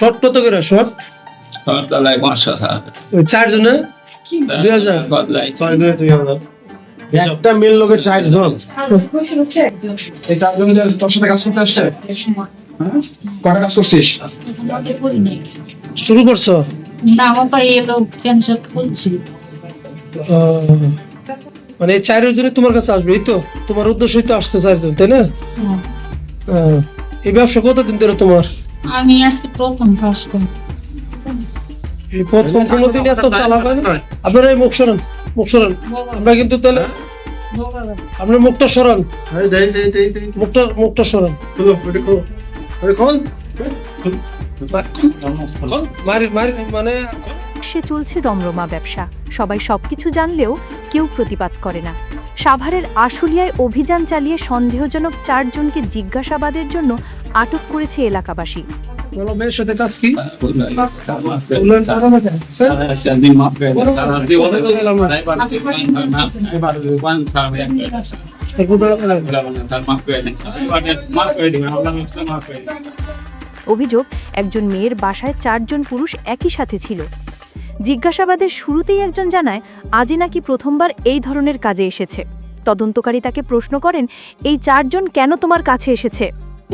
Short কত করে short তলায় পাঁচশো সাত চারজনে? দুই হাজার। ছয় দুই দুই হাজার। একটা মেল লোকের চারজন এই চারজন তোর সাথে কাজ করতে আসছে? হ্যাঁ? কটা কাজ করছিস? শুরু করছ? না আমার পায়ে এলো ক্যান্সার করছি। মানে এই চারের জন্য তোমার কাছে আসবে এই তো? তোমার উদ্দেশ্যই তো আসছে চারজন তাই না? এই ব্যবসা কতদিন ধরে তোমার? আমি আজকে প্রথম টাইম এই প্রথম কোনোদিন এত চালাক হয় আপনারা এই মুখ সরান মুখ সরান। আমরা কিন্তু তাহলে আপনার মুখটা সরান। এই দেই দেই দেই দেই মুখটা মুখটা সরান। মানে সে চলছে রমরমা ব্যবসা। সবাই সবকিছু জানলেও কেউ প্রতিবাদ করে না। সাভারের আশুলিয়ায় অভিযান চালিয়ে সন্দেহজনক চারজনকে জিজ্ঞাসাবাদের জন্য আটক করেছে এলাকাবাসী। বলো মেয়ের সাথে কাজ কি? বললেন বললেন তারা না। কেন? স্যার? এরপর অভিযোগ একজন মেয়ের বাসায় চারজন পুরুষ একই সাথে ছিল। জিজ্ঞাসাবাদের শুরুতেই একজন জানায় আজই নাকি প্রথমবার এই ধরনের কাজে এসেছে। তদন্তকারী তাকে প্রশ্ন করেন এই চারজন কেন তোমার কাছে এসেছে?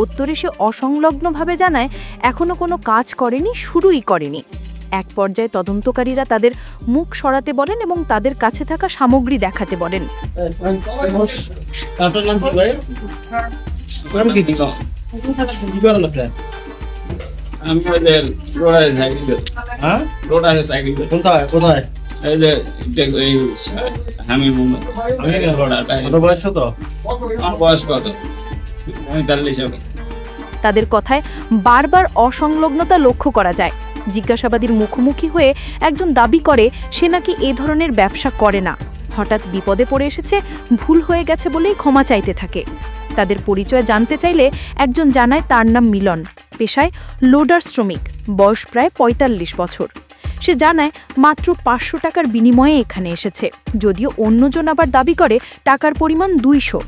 উত্তরে সে অসংলগ্নভাবে জানায় এখনও কোনো কাজ করেনি শুরুই করেনি। এক পর্যায়ে তদন্তকারীরা তাদের মুখ সরাতে বলেন এবং তাদের কাছে থাকা সামগ্রী দেখাতে বলেন। আমি ওই যে রোডারে সাইকেল হ্যাঁ? রোডারে সাইকেল কোথায় কোথায়? এই যে এই হামি মোহাম্মদ। আমি রোডারটা কত বয়স কত? আমার বয়স কত? পঁয়তাল্লিশ হবে। তাদের কথায় বারবার অসংলগ্নতা লক্ষ্য করা যায়। জিজ্ঞাসাবাদীর মুখোমুখি হয়ে একজন দাবি করে সে নাকি এ ধরনের ব্যবসা করে না। হঠাৎ বিপদে পড়ে এসেছে ভুল হয়ে গেছে বলেই ক্ষমা চাইতে থাকে। তাদের পরিচয় জানতে চাইলে একজন জানায় তার নাম মিলন। পেশায় লোডার শ্রমিক, বয়স প্রায় ৪৫ বছর। সে জানায়, মাত্র পাঁচশো টাকার বিনিময়ে এখানে এসেছে। যদিও অন্যজন আবার দাবি করে, টাকার পরিমাণ দুইশো।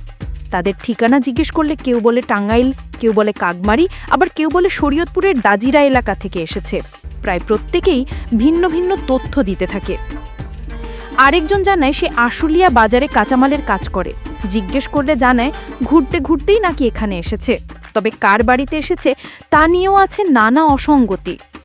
তাদের ঠিকানা জিজ্ঞেস করলে কেউ বলে টাঙ্গাইল, কেউ বলে কাকমারি, আবার কেউ বলে শরীয়তপুরের দাজিরা এলাকা থেকে এসেছে। প্রায় প্রত্যেকেই ভিন্ন ভিন্ন তথ্য দিতে থাকে। আরেকজন জানায়, সে আশুলিয়া বাজারে কাঁচামালের কাজ করে। জিজ্ঞেস করলে জানায়, ঘুরতে ঘুরতেই নাকি এখানে এসেছে। তবে কার বাড়িতে এসেছে তা নিয়েও আছে নানা অসঙ্গতি।